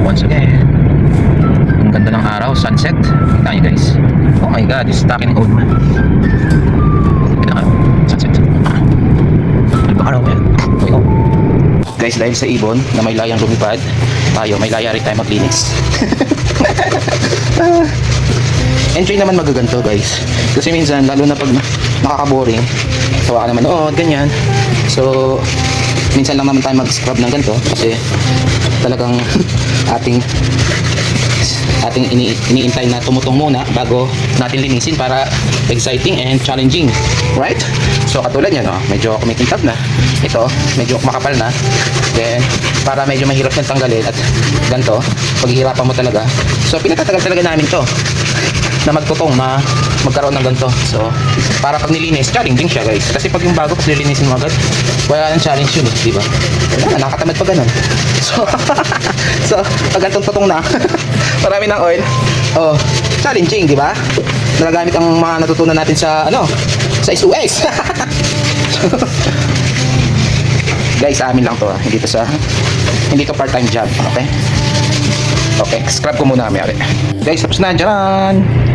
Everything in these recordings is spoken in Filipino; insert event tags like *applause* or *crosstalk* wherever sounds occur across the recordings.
once again. Ang ganda ng araw, sunset. Kita niyo guys. Oh my god, it's stuck in old man. Sunset. Ba araw yan? Oh. Guys, dahil sa ibon na may layang lumipad, tayo, may laya rin tayo maglinis. *laughs* Enjoy naman magaganto guys. Kasi minsan, lalo na pag nakaka-boring, sawa ka naman manood, ganyan. So, minsan lang naman tayo mag-scrub ng ganito kasi talagang *laughs* ating ating ini iniintay na tumutong muna bago natin linisin para exciting and challenging. Right? So katulad yan, oh, medyo kumikintab na. Ito, medyo makapal na. Then, para medyo mahirap niyang tanggalin at ganito, paghihirapan mo talaga. So, pinatatagal talaga namin to na magtutong na magkaroon ng ganito. So, para pag nilinis, challenging siya guys. Kasi pag yung bago, pag nilinisin mo agad, wala nang challenge yun eh, di ba? Wala na, nakatamad pa ganun. *laughs* So, *laughs* so pag ganitong tutong na, *laughs* marami ng oil, oh, challenging, di ba? Nagagamit ang mga natutunan natin sa, ano, sa SOS. guys, amin lang to, ah. hindi to sa, hindi to part-time job, okay? Okay, scrub ko muna kami. Guys, tapos na dyan.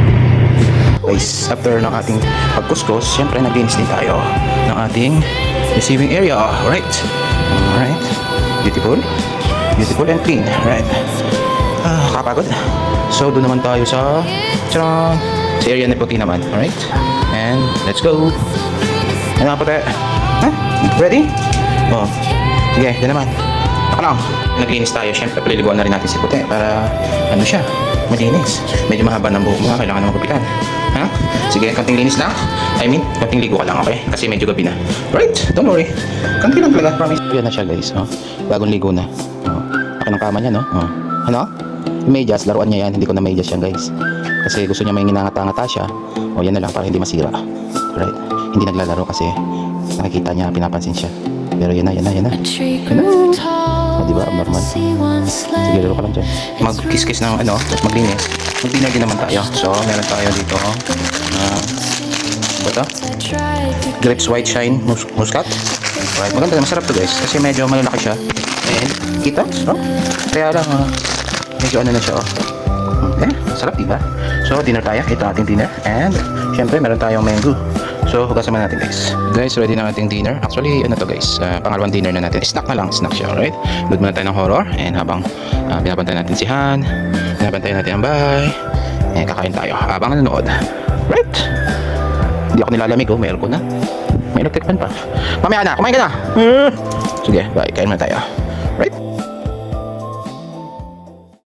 Guys, after ng ating pagkuskus, syempre naglinis din tayo ng ating receiving area. Right? Alright. Beautiful. Beautiful and clean. Right. Ah, kapagod. So, doon naman tayo sa tcharan, sa area na puti naman. Alright? And, let's go. Ano nga puti? Ha? Ready? Oh. Sige, doon naman. Ako lang. Naglinis tayo, syempre paliliguan na rin natin si Puti para ano siya, malinis. Medyo mahaba ng buhok mo, ha? kailangan na magupitan. Ha? Sige, konting linis lang. I mean, konting ligo ka lang, okay? Kasi medyo gabi na. Right? Don't worry. Konti lang talaga, promise. Yan na siya, guys. Oh. Bagong ligo na. Oh. Laki ng kama niya, no? Oh. Ano? Medyas, laruan niya yan. Hindi ko na medyas yan, guys. Kasi gusto niya may nginangata-ngata siya. O, yan na lang para hindi masira. Right? Hindi naglalaro kasi nakikita niya, pinapansin siya. Pero yan na, yan na, yan na. Hello. O, di ba? Abnormal. Sige, laro ka lang dyan. Mag-kiss-kiss ng ano, tapos maglinis. Mag-dinner din naman tayo. So, meron tayo dito. Uh, ba ito? Grapes White Shine mus Muscat. Right, maganda. Masarap to guys. Kasi medyo malalaki siya. And, kita? No? Kaya lang, ah, medyo ano na siya, oh. Eh, sarap diba? So, dinner tayo. Ito ating dinner. And, syempre, meron tayong mango. So, hugasan mo natin guys. Guys, ready na ating dinner. Actually, ano to guys, uh, pangalawang dinner na natin. Snack na lang, snack siya, alright? Load muna tayo ng horror. And habang uh, binabantayan natin si Han, binabantayan natin ang bahay, eh, kakain tayo habang nanonood. Right? Hindi ako nilalamig, oh. May aircon na. May electric fan pa. Mamaya na, kumain ka na. Hmm. Sige, bye. Kain muna tayo. Right?